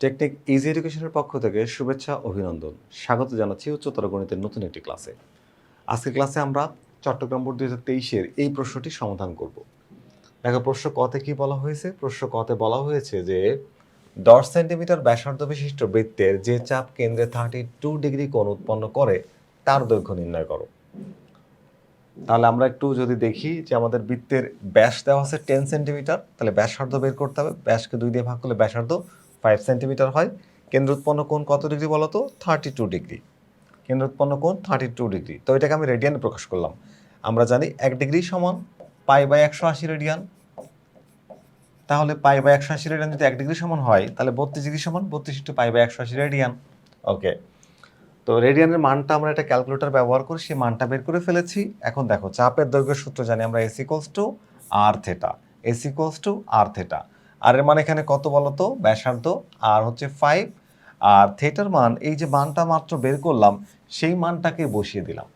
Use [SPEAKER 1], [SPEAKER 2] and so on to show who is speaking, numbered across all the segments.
[SPEAKER 1] Technique easy এডুকেশনের পক্ষ থেকে শুভেচ্ছা, অভিনন্দন। স্বাগত জানাচ্ছি উচ্চতর গণিতের নতুন একটি ক্লাসে। আজকের ক্লাসে আমরা চট্টগ্রাম বোর্ড দুই তেইশের এই প্রশ্নটি সমাধান করব। দেখো, প্রশ্ন কতে কি বলা হয়েছে? প্রশ্ন কতে বলা হয়েছে যে, দশ সেন্টিমিটার ব্যাসার্ধ বিশিষ্ট বৃত্তের যে চাপ কেন্দ্রে থার্টি টু ডিগ্রি কোণ উৎপন্ন করে, তার দৈর্ঘ্য নির্ণয় করো। তাহলে আমরা একটু যদি দেখি যে আমাদের বৃত্তের ব্যাস দেওয়া আছে টেন সেন্টিমিটার, তাহলে ব্যাসার্ধ বের করতে হবে। ব্যাসকে দুই দিয়ে ভাগ করলে ব্যাসার্ধ ফাইভ সেন্টিমিটার হয়। কেন্দ্র উৎপন্ন কোণ কত ডিগ্রি বলো তো থার্টি টু ডিগ্রি কেন্দ্র উৎপন্ন কোণ থার্টি টু ডিগ্রি তো এটাকে আমি রেডিয়ানে প্রকাশ করলাম। আমরা জানি এক ডিগ্রি সমান পাই বাই একশো আশি রেডিয়ান তাহলে পাই বাই একশো আশি রেডিয়ান যদি এক ডিগ্রি সমান হয়, তাহলে বত্রিশ ডিগ্রি সমান বত্রিশ ইন্টু পাই বাই একশো আশি রেডিয়ান ওকে তো রেডিয়ানের মানটা আমরা একটা ক্যালকুলেটর ব্যবহার করে সেই মানটা বের করে ফেলেছি। এখন দেখো, চাপের দৈর্ঘ্যের সূত্র জানি আমরা S equals to R theta S equals to R theta R এর মান এখানে কত বলতো? ব্যাসার্ধ আর হচ্ছে ফাইভ আর থেটার মান, এই যে মানটা মাত্র বের করলাম, সেই মানটাকে বসিয়ে দিলাম।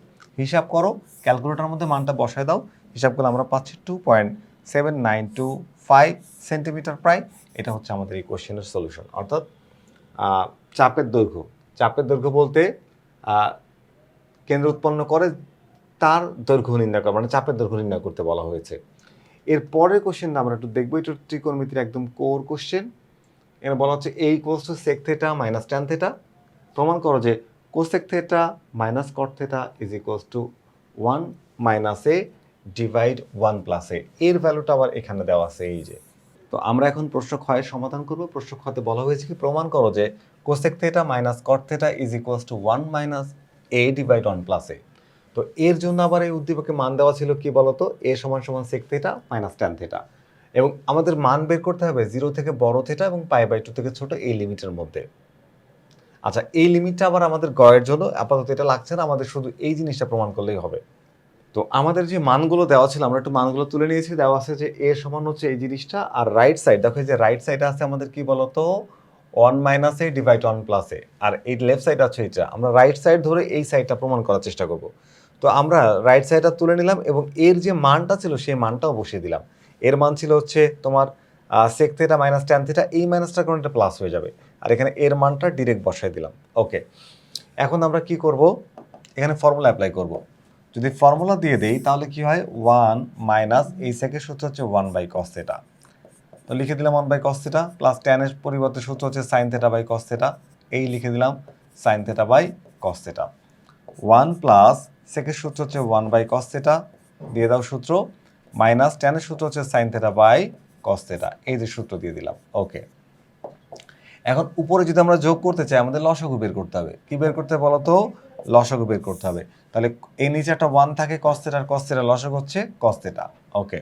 [SPEAKER 1] হিসাব করো ক্যালকুলেটরের মধ্যে মানটা বসায় দাও। হিসাব করলে আমরা পাচ্ছি two point seven nine two five centimetre প্রায়। এটা হচ্ছে আমাদের এই কোশ্চেনের সলিউশন অর্থাৎ চাপের দৈর্ঘ্য। চাপের দৈর্ঘ্য বলতে কেন্দ্র উৎপন্ন করে তার দৈর্ঘ্য নির্ণয় করা মানে চাপের দৈর্ঘ্য নির্ণয় করতে বলা হয়েছে। এর পরের কোশ্চেনটা আমরা একটু দেখব। এটা ত্রিকোণমিতির একদম কোর কোশ্চেন এখানে বলা হচ্ছে এই course to sec theta minus tan theta প্রমাণ করো যে cosec theta minus cot theta is equals to one minus A divide one plus A এর ভ্যালুটা আবার এখানে দেওয়া আছে, এই যে। তো আমরা এখন প্রশ্ন ক্ষয়ের সমাধান করব। প্রশ্ন ক্ষতে বলা হয়েছে কি, প্রমাণ করো যে cosec theta minus cot theta is equals to one minus A divide one plus A তো এর জন্য আবার এই উদ্দীপকে মান দেওয়া ছিল কি বলতো? এ সমান সমান sec theta minus tan theta এবং আমাদের মান বের করতে হবে জিরো থেকে বড় থেটা এবং পাই বাই টু থেকে ছোট এই লিমিটের মধ্যে। আচ্ছা এই লিমিটটা আবার আমাদের গয়ের জন্য আপাতত এটা লাগছে না, আমাদের শুধু এই জিনিসটা প্রমাণ করলেই হবে। তো আমাদের যে মানগুলো দেওয়া ছিল, আমরা একটু মানগুলো তুলে নিয়েছি, দেওয়া আছে যে এ সমান হচ্ছে এই জিনিসটা আর রাইট সাইড দেখো যে রাইট সাইডে আছে আমাদের কি বলতো? One minus A divide one plus A আর এই লেফট সাইড আছে এটা আমরা রাইট সাইড ধরে এই সাইডটা প্রমাণ করার চেষ্টা করব। তো আমরা রাইট সাইডটা তুলে নিলাম এবং এর যে মানটা ছিল সেই মানটাও বসিয়ে দিলাম। এর মান ছিল হচ্ছে তোমার sec theta minus tan theta এই মাইনাসটার কারণে এটা প্লাস হয়ে যাবে। আর এখানে এর মানটা ডিরেক্ট বসাই দিলাম। ওকে এখন আমরা কি করব? এখানে ফর্মুলা অ্যাপ্লাই করব। যদি ফর্মুলা দিয়ে দেই, তাহলে কি হয়? ওয়ান মাইনাস এই সেকের সূত্র হচ্ছে ওয়ান বাই কস থেটা তো লিখে দিলাম one by cos theta plus টেনের পরিবর্তে সূত্র হচ্ছে sine theta by cos theta এই লিখে দিলাম sine theta by cos theta one plus সেকের সূত্র হচ্ছে ওয়ান বাই কস থেটা দিয়ে দাও সূত্র মাইনাস টেনের সূত্র হচ্ছে sine theta by cos theta এই যে সূত্র দিয়ে দিলাম ওকে এখন উপরে যদি আমরা যোগ করতে চাই, আমাদের লসাগু বের করতে হবে। কি বের করতে হবে বলো তো লসাগু বের করতে হবে। তাহলে এই নিচে একটা ওয়ান থাকে কস্তেটার কস্তেটা লসাগু হচ্ছে কস্তেটা ওকে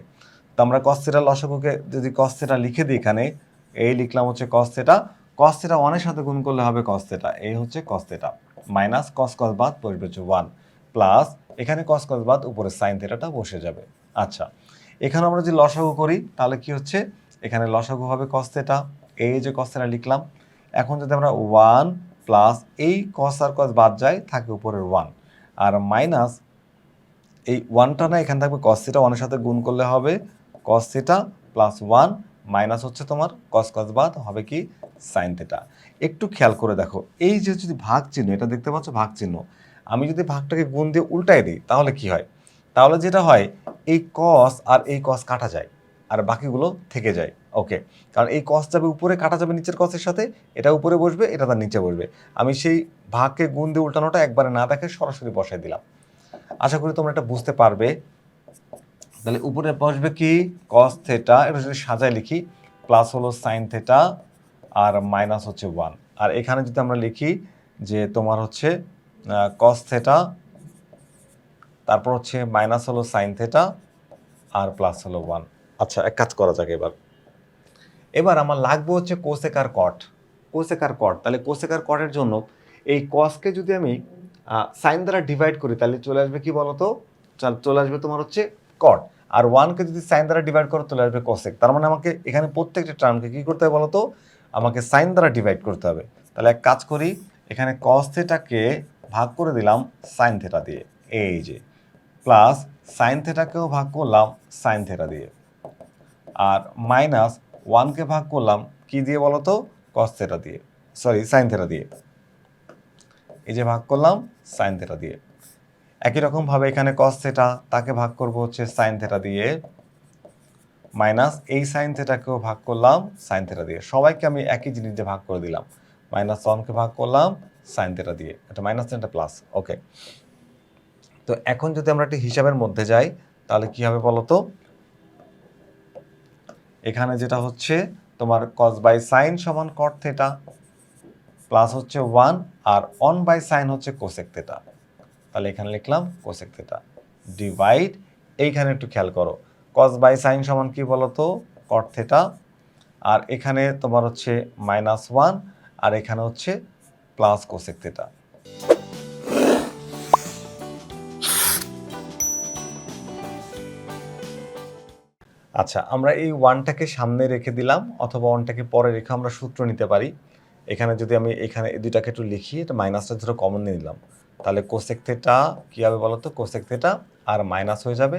[SPEAKER 1] তো আমরা কস্তেটা লসাগুকে যদি কস্তেটা লিখে দিই এখানে, এই লিখলাম হচ্ছে কস্তেটা কস্তেটা ওয়ানের সাথে গুণ করলে হবে কস্তেটা এই হচ্ছে কস্তেটা মাইনাস কস কস বাদ হচ্ছে ওয়ান প্লাস এখানে কস কস বাদ উপরে সাইন থেটাটা বসে যাবে। আচ্ছা এখানে আমরা যদি লসাগু করি, তাহলে কি হচ্ছে? এখানে লসাগু হবে কস থেটা এই যে কস থেটা লিখলাম, এখন যদি আমরা ওয়ান প্লাস এই কস আর কস বাদ যায় থাকে উপরের ওয়ান আর মাইনাস এই ওয়ানটা না, এখানে থাকবে কস থিটা ওয়ানের সাথে গুণ করলে হবে cos theta plus one minus হচ্ছে তোমার কস কস বাদ, হবে কি? সাইন থিটা একটু খেয়াল করে দেখো, এই যে যদি ভাগ চিহ্ন এটা দেখতে পাচ্ছ ভাগ চিহ্ন আমি যদি ভাগটাকে গুণ দিয়ে উল্টাই দিই, তাহলে কি হয়? তাহলে যেটা হয়, এই কস আর এই কস কাটা যায়, আর বাকিগুলো থেকে যায়। ওকে কারণ এই কস যাবে উপরে কাটা যাবে নিচের কসের সাথে, এটা উপরে বসবে, এটা তার নিচে বসবে। আমি সেই ভাগকে গুণ দিয়ে উল্টানোটা একবারে না দেখে সরাসরি বসাই দিলাম। আশা করি তোমরা এটা বুঝতে পারবে। তাহলে উপরে বসবে কি? কস থেটা এটা যদি সাজায় লিখি প্লাস হলো সাইন থেটা আর মাইনাস হচ্ছে ওয়ান আর এখানে যদি আমরা লিখি যে তোমার হচ্ছে কস থেটা তারপর হচ্ছে মাইনাস হলো সাইন থেটা আর প্লাস হলো ওয়ান আচ্ছা এক কাজ করা যাক এবার। এবার আমার লাগবে হচ্ছে কোসেকার কট কোসেকার কট তাহলে কোসেকার কটের জন্য এই কসকে যদি আমি সাইন দ্বারা ডিভাইড করি, তাহলে চলে আসবে কি বলতো? চাল- চলে আসবে তোমার হচ্ছে কট আর ওয়ানকে যদি সাইন দ্বারা ডিভাইড করো, চলে আসবে কোসেক তার মানে আমাকে এখানে প্রত্যেকটা টার্মকে কি করতে হবে বলতো? আমাকে সাইন দ্বারা ডিভাইড করতে হবে। তাহলে এক কাজ করি, এখানে কস থেটাকে ভাগ করে দিলাম সাইন থেটা দিয়ে। এই যে প্লাস সাইন থেটাকেও ভাগ করলাম সাইন থেটা দিয়ে। আর মাইনাস ওয়ানকে ভাগ করলাম কি দিয়ে বলো তো কস থেটা দিয়ে। সরি সাইন থেটা দিয়ে। এই যে ভাগ করলাম সাইন থেটা দিয়ে। একই রকমভাবে এখানে কস থেটা তাকে ভাগ করব হচ্ছে সাইন থেটা দিয়ে। মাইনাস এই সাইন থেটাকেও ভাগ করলাম সাইন থেটা দিয়ে। সবাইকে আমি একই জিনিস দিয়ে ভাগ করে দিলাম। মাইনাস ওয়ানকে ভাগ করলাম সাইন থেটা দিয়ে, এটা মাইনাস এটা প্লাস ওকে তো এখন যদি আমরা একটা হিসাবের মধ্যে যাই, তাহলে কি হবে বলতো? এখানে যেটা হচ্ছে, তোমার কস বাই সাইন সমান কট থেটা প্লাস হচ্ছে ওয়ান আর অন বাই সাইন হচ্ছে কোসেক থেটা তাহলে এখানে লিখলাম কোসেক থেটা ডিভাইড এইখানে একটু খেয়াল করো। কস বাই সাইন সমান কি বলতো? কট থেটা আর এখানে তোমার হচ্ছে মাইনাস ওয়ান আর এখানে হচ্ছে প্লাস কোসেক থেটা আচ্ছা আমরা এই ওয়ানটাকে সামনে রেখে দিলাম অথবা ওয়ানটাকে পরে রেখে আমরা সূত্র নিতে পারি। এখানে যদি আমি এখানে এই দুইটাকে একটু লিখি, এটা মাইনাসটা ধরো কমন নিয়ে নিলাম। তাহলে কোসেক থেটা কী হবে বলো তো? কোসেক থেটা আর মাইনাস হয়ে যাবে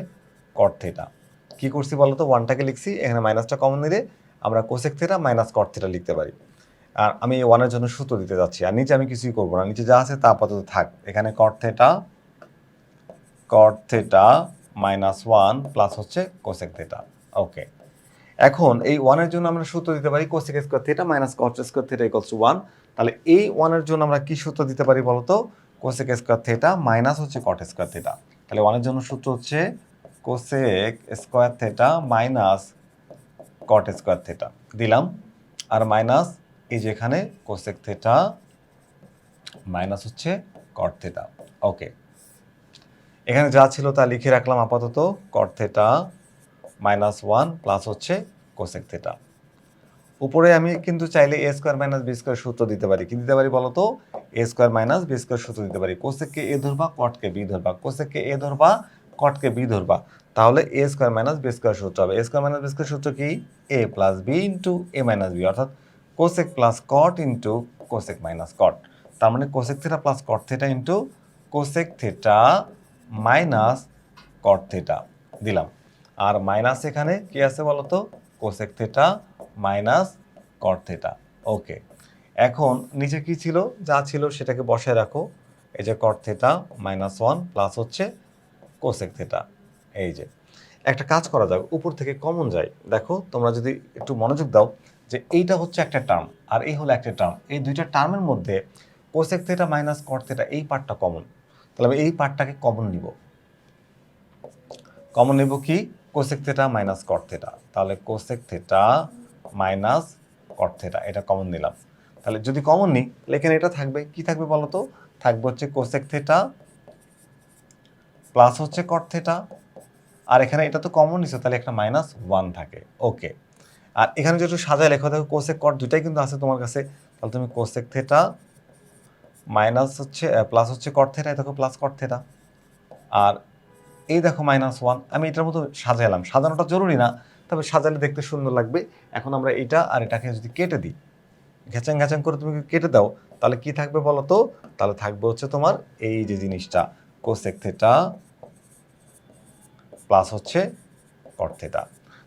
[SPEAKER 1] কট থেটা কী করছি বলো তো? ওয়ানটাকে লিখছি, এখানে মাইনাসটা কমন নিলে আমরা cosec theta minus cot theta লিখতে পারি। আর আমি ওয়ানের জন্য সূত্র দিতে যাচ্ছি, আর নিচে আমি কিছুই করব না। নিচে যা আছে তা আপাতত থাক। এখানে cot theta cot theta minus one plus হচ্ছে কোসেক থেটা ওকে এখন এই ওয়ানের জন্য আমরা সূত্র দিতে পারি cosec square theta minus cot square theta equals one তাহলে এই ওয়ানের জন্য আমরা কি সূত্র দিতে পারি বলতো? কোসেক স্কোয়ার থেটা মাইনাস হচ্ছে কট স্কোয়ার থেটা তাহলে ওয়ানের জন্য সূত্র হচ্ছে cosec square theta minus cot square theta দিলাম। আর মাইনাস এই যেখানে কোসেক থেটা মাইনাস হচ্ছে কট থেটা ওকে এখানে যা ছিল তা লিখে রাখলাম আপাতত cot theta minus one plus হচ্ছে কোসেক থেটা উপরে আমি কিন্তু চাইলে A square minus B square সূত্র দিতে পারি। কি দিতে পারি বলো তো A square minus B square সূত্র দিতে পারি। কোসেককে এ ধরবা কটকে বি ধরবা। কোসেককে এ ধরবা কটকে বি ধরবা। তাহলে A square minus B square সূত্র হবে। A square minus B square সূত্র কি? A plus B into A minus B অর্থাৎ cosec plus cot into cosec minus cot তার মানে cosec theta plus cot theta into cosec theta minus cot theta দিলাম। আর minus এখানে কি আছে বলতো? Cosec theta minus cot theta okay এখন নিচে কি ছিল? যা ছিল সেটাকে বসায় রাখো। এই যে cot theta minus one plus হচ্ছে কোসেক থেটা এই যে। একটা কাজ করা যাক। উপর থেকে কমন যায়। দেখো, তোমরা যদি একটু মনোযোগ দাও যে এইটা হচ্ছে একটা টার্ম আর এই হলো একটা টার্ম এই দুইটা টার্মের মধ্যে cosec theta minus cot theta এই পার্টটা কমন তাহলে আমি এই পার্টটাকে কমন নিব। কমন নেব কি? Cosec theta minus cot theta তাহলে cosec theta minus cot theta এটা কমন নিলাম। তাহলে যদি কমন নিই, তাহলে এখানে এটা থাকবে। কি থাকবে বলো তো থাকবে হচ্ছে কোসেক থেটা প্লাস হচ্ছে কট থেটা আর এখানে এটা তো কমন নিছে, তাহলে একটা মাইনাস ওয়ান থাকে। ওকে আর এখানে যেটা সাজায় লেখা দেখো কোসেক কট দুটাই কিন্তু আছে তোমার কাছে, তাহলে তুমি কোসেক থেটা মাইনাস হচ্ছে প্লাস হচ্ছে কট থেটা দেখো প্লাস কট থেটা আর এই দেখো মাইনাস ওয়ান আমি এটার মতো সাজাইলাম। সাজানোটা জরুরি না, তবে সাজালে দেখতে সুন্দর লাগবে। এখন আমরা এটা আর এটাকে যদি কেটে দিই, ঘ্যাচাং ঘ্যাচাং করে তুমি কেটে দাও, তাহলে কি থাকবে বলো তো? তাহলে থাকবে হচ্ছে তোমার এই যে জিনিসটা কোসেক থেটা প্লাস হচ্ছে কট থেটা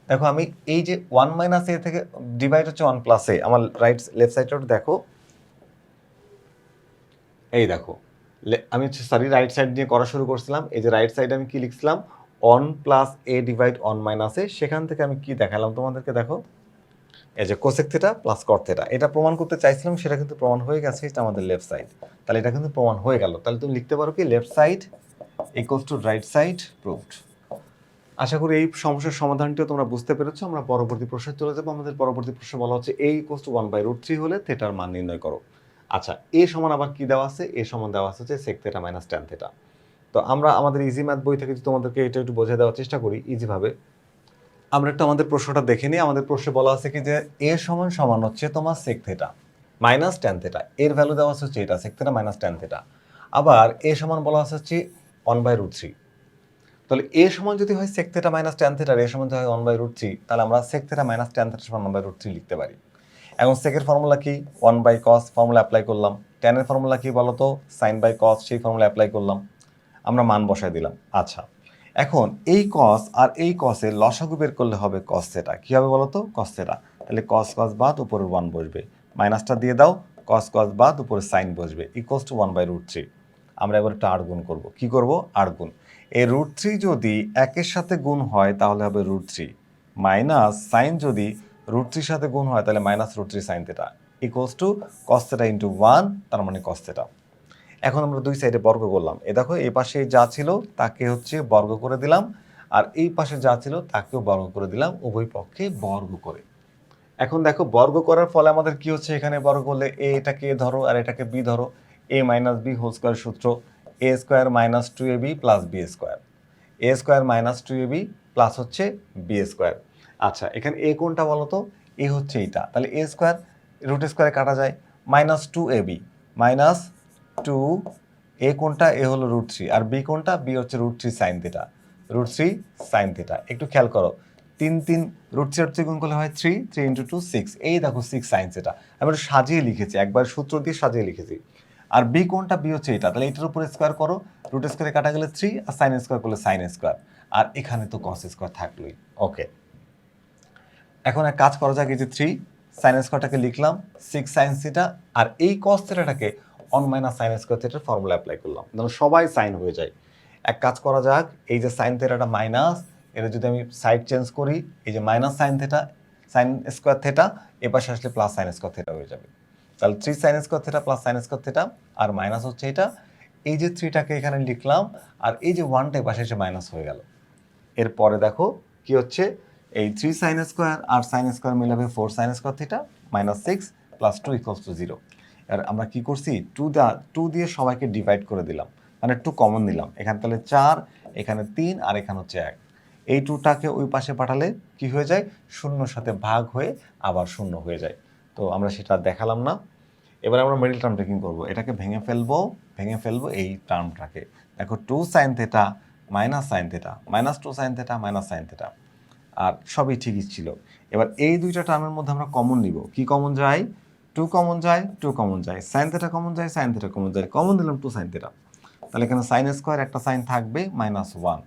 [SPEAKER 1] দেখো, আমি এই যে ওয়ান মাইনাস এ থেকে ডিভাইড হচ্ছে ওয়ান প্লাস এ আমার রাইট লেফট সাইডটা দেখো। এই দেখো আমি সরি রাইট সাইড দিয়ে করা শুরু করছিলাম। এই যে রাইট সাইডে আমি কি লিখছিলাম? One plus A divide one minus A সেখান থেকে আমি কি দেখালাম তোমাদেরকে দেখো? এই যে cosec theta plus cot theta এটা প্রমাণ করতে চাইছিলাম, সেটা কিন্তু প্রমাণ হয়ে গেছে, এটা আমাদের লেফট সাইড তাহলে এটা কিন্তু প্রমাণ হয়ে গেল। তাহলে তুমি লিখতে পারো কি left side equals to right side proved আশা করি এই সমস্যার সমাধানটিও তোমরা বুঝতে পেরেছ। আমরা পরবর্তী প্রশ্নে চলে যাব। আমাদের পরবর্তী প্রশ্ন বলা হচ্ছে এই equals to one by root three হলে থেটার মান নির্ণয় করো। আচ্ছা এ সমান আবার কি দেওয়া আছে? এ সমান দেওয়া আছে হচ্ছে sec theta minus tan theta তো আমরা আমাদের ইজি ম্যাথ বই থেকে তোমাদেরকে এটা একটু বোঝায় দেওয়ার চেষ্টা করি ইজিভাবে আমরা একটু আমাদের প্রশ্নটা দেখে নিই। আমাদের প্রশ্নে বলা আছে কি যে এ সমান সমান হচ্ছে তোমার sec theta minus tan theta এর ভ্যালু দেওয়া আছে হচ্ছে এটা sec theta minus tan theta আবার এ সমান বলা আছে হচ্ছে ওয়ান বাই রুট থ্রি তাহলে এ সমান যদি হয় sec theta minus tan theta A সমান যদি হয় ওয়ান বাই রুট থ্রি তাহলে আমরা sec theta minus tan theta সমান ওয়ান বাই রুট থ্রি লিখতে পারি। এখন সেকের ফর্মুলা কি? One by cos formula apply করলাম। ট্যানের ফর্মুলা কি বলতো? সাইন বাই কস সেই ফর্মুলা অ্যাপ্লাই করলাম। আমরা মান বসায় দিলাম। আচ্ছা এখন এই কস আর এই কসের লসাগু বের করলে হবে কস থেটা কী হবে বলতো? কস থেটা তাহলে কস কস বাদ উপরের ওয়ান বসবে। মাইনাসটা দিয়ে দাও কস কস বাদ উপরে সাইন বসবে। Equals to one by root three আমরা এবার একটা আট গুণ করব। কী করব? আট গুণ। এই রুট থ্রি যদি একের সাথে গুণ হয়, তাহলে হবে রুট থ্রি মাইনাস সাইন যদি রুট থ্রির সাথে গুণ হয়, তাহলে minus root three sine theta equals to cos theta into one তার মানে কস্তেটা এখন আমরা দুই সাইডে বর্গ করলাম। এ দেখো এই পাশে যা ছিল, তাকে হচ্ছে বর্গ করে দিলাম। আর এই পাশে যা ছিল, তাকেও বর্গ করে দিলাম, উভয় পক্ষে বর্গ করে। এখন দেখো, বর্গ করার ফলে আমাদের কি হচ্ছে? এখানে বর্গ করলে এ এটাকে ধরো, আর এটাকে বি ধরো। A minus B whole square সূত্র। A square minus two A B plus B square A square minus two A B plus হচ্ছে বি স্কোয়ার আচ্ছা এখানে এ কোনটা বলো তো এ হচ্ছে এইটা। তাহলে এ স্কোয়ার রুট স্কোয়ারে কাটা যায়। Minus two A B minus two A কোনটা? এ হলো রুট থ্রি আর বি কোনটা? বি হচ্ছে root three sine theta root three sine theta একটু খেয়াল করো। তিন তিন রুট থ্রি রুট থ্রি গুণ করলে হয় three three into two six এই দেখো সিক্স সাইন থিটা আমি একটু সাজিয়ে লিখেছি, একবার সূত্র দিয়ে সাজিয়ে লিখেছি। আর বি কোনটা? বি হচ্ছে এটা। তাহলে এটার উপরে স্কোয়ার করো। রুট স্কোয়ারে কাটা গেলে থ্রি আর সাইন স্কোয়ার করলে সাইন স্কোয়ার আর এখানে তো কস স্কোয়ার থাকলোই। ওকে এখন এক কাজ করা যাক, এই যে থ্রি সাইন স্কোয়ারটাকে লিখলাম সিক্স সাইন সিটা আর এই কস থিটাটাকে অন মাইনাস সাইন স্কোয়ার থিটার ফর্মুলা অ্যাপ্লাই করলাম। যেন সবাই সাইন হয়ে যায়। এক কাজ করা যাক, এই যে সাইন থেটাটা মাইনাস এটা যদি আমি সাইড চেঞ্জ করি, এই যে minus sine theta sine square theta এ পাশে আসলে প্লাস সাইন স্কোয়ার থেটা হয়ে যাবে। তাহলে three sine square theta plus sine square theta আর মাইনাস হচ্ছে এটা। এই যে থ্রিটাকে এখানে লিখলাম, আর এই যে ওয়ানটা পাশে এসে মাইনাস হয়ে গেল। এরপরে দেখো কি হচ্ছে? এই থ্রি সাইন স্কোয়ার আর sine square মিলাবে four sine square theta minus six plus two equals to zero আর আমরা কি করছি? টু দা টু দিয়ে সবাইকে ডিভাইড করে দিলাম। মানে টু কমন নিলাম। এখানে তাহলে চার, এখানে তিন, আর এখানে হচ্ছে এক। এই টুটাকে ওই পাশে পাঠালে কি হয়ে যায়? শূন্যর সাথে ভাগ হয়ে আবার শূন্য হয়ে যায়। তো আমরা সেটা দেখালাম না। এবার আমরা মিডিল টার্মটা কি করব। এটাকে ভেঙে ফেলব ভেঙে ফেলব এই টার্মটাকে দেখো two sine theta minus sine theta minus two sine theta minus sine theta আর সবই ঠিকই ছিল। এবার এই দুইটা টার্মের মধ্যে আমরা কমন নিব। কি কমন যায়? টু কমন যায় টু কমন যায়। সাইন থেটা কমন যায় সাইন থেটা কমন যায়। কমন দিলাম টু সাইন থেটা তাহলে এখানে সাইন স্কোয়ার একটা সাইন থাকবে মাইনাস ওয়ান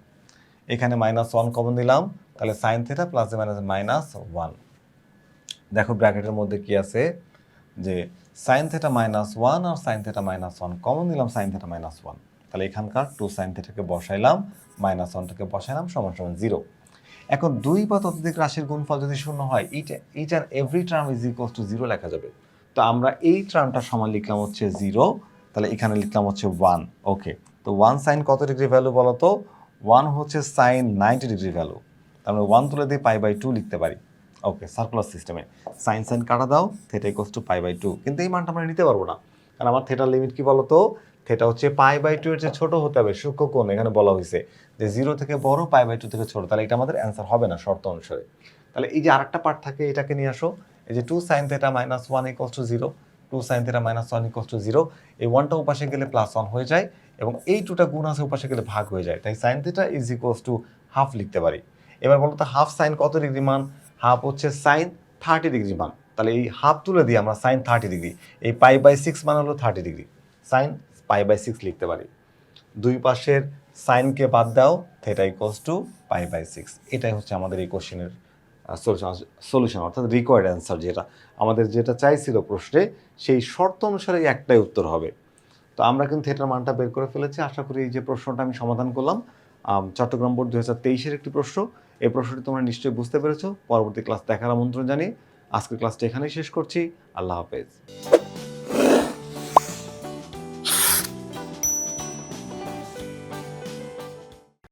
[SPEAKER 1] এখানে মাইনাস ওয়ান কমন দিলাম, তাহলে sine theta plus minus minus one দেখো ব্র্যাকেটের মধ্যে কি আছে? যে সাইন থেটা মাইনাস ওয়ান আর sine theta minus one common দিলাম সাইন থেটা মাইনাস ওয়ান তাহলে এখানকার টু সাইন থেটাকে বসাইলাম মাইনাস ওয়ানটাকে বসাইলাম, সমান সমান জিরো এখন দুই বা ততোধিক রাশির গুণফল যদি শূন্য হয় it each and every term is equal to zero লেখা যাবে। তো আমরা এই টার্মটা সমান লিখলাম হচ্ছে জিরো তাহলে এখানে লিখলাম হচ্ছে ওয়ান ওকে তো ওয়ান সাইন কত ডিগ্রি ভ্যালু বলো তো ওয়ান হচ্ছে সাইন নাইনটি ডিগ্রি ভ্যালু তার ওয়ান তুলে দিয়ে পাই বাই টু লিখতে পারি। ওকে সার্কুলার সিস্টেমে সাইন সাইন কাটা দাও theta equals to pi by two কিন্তু এই মানটা আমরা নিতে পারব না। কারণ আমার থেটার লিমিট কি বলো তো থেটা হচ্ছে পাই বাই টু এর চেয়ে ছোট হতে হবে, সূক্ষ্ম কোণ, এখানে বলা হয়েছে। যে জিরো থেকে বড় পাই বাই টু থেকে ছোট, তাহলে এটা আমাদের অ্যান্সার হবে না শর্ত অনুসারে। তাহলে এই যে আরেকটা পার্ট থাকে, এটাকে নিয়ে আসো। এই যে two sine theta minus one equals to zero two sine theta minus one equals to zero এই ওয়ানটা উপাশে গেলে প্লাস ওয়ান হয়ে যায় এবং এই টুটা গুণ আছে উপাশে গেলে ভাগ হয়ে যায়। তাই sine theta is equals to half লিখতে পারি। এবার বলো তো হাফ সাইন কত ডিগ্রি মান? হাফ হচ্ছে সাইন থার্টি ডিগ্রি মান। তাহলে এই হাফ তুলে দিই আমরা সাইন থার্টি ডিগ্রি এই পাই বাই সিক্স মান হলো thirty degree sine pi by six লিখতে পারি। দুই পাশের সাইনকে বাদ দাও theta equals to pi by six এটাই হচ্ছে আমাদের এই কোশ্চেনের সলিউশন সলিউশন অর্থাৎ রিকোয়ার্ড অ্যান্সার যেটা। আমাদের যেটা চাইছিল প্রশ্নে, সেই শর্ত অনুসারে একটাই উত্তর হবে। তো আমরা কিন্তু থেটার মানটা বের করে ফেলেছি। আশা করি এই যে প্রশ্নটা আমি সমাধান করলাম। চট্টগ্রাম বোর্ড দু হাজার তেইশের একটি প্রশ্ন। এই প্রশ্নটি তোমরা নিশ্চয়ই বুঝতে পেরেছ। পরবর্তী ক্লাস দেখার আমন্ত্রণ জানিয়ে আজকের ক্লাসটি এখানেই শেষ করছি। আল্লাহ হাফেজ।